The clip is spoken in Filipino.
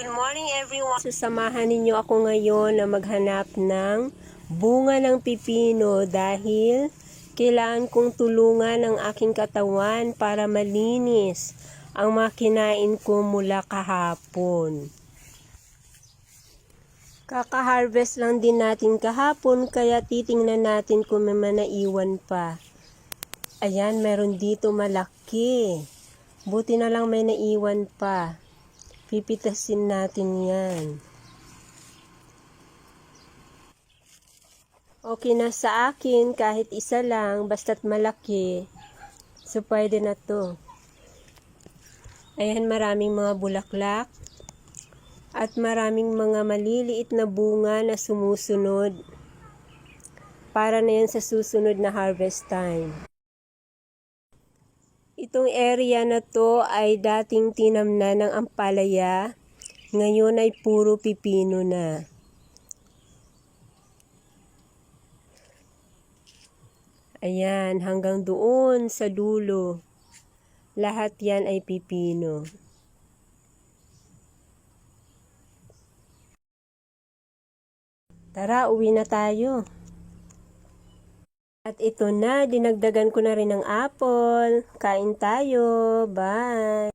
Good morning everyone. Susamahan ninyo ako ngayon na maghanap ng bunga ng pipino dahil kailangan kong tulungan ang aking katawan para malinis ang mga kinain ko mula kahapon. Kaka-harvest lang din natin kahapon kaya titingnan natin kung may manaiwan pa. Ayan, meron dito malaki. Buti na lang may naiwan pa. Pipitasin natin yan. Okay na sa akin kahit isa lang, basta't malaki. So, pwede na to. Ayan, maraming mga bulaklak. At maraming mga maliliit na bunga na sumusunod. Para na yan sa susunod na harvest time. Itong area na to ay dating tinamnan ng ampalaya. Ngayon ay puro pipino na. Ayan, hanggang doon sa dulo. Lahat yan ay pipino. Tara, uwi na tayo. At ito na, dinagdagan ko na rin ng apple. Kain tayo. Bye!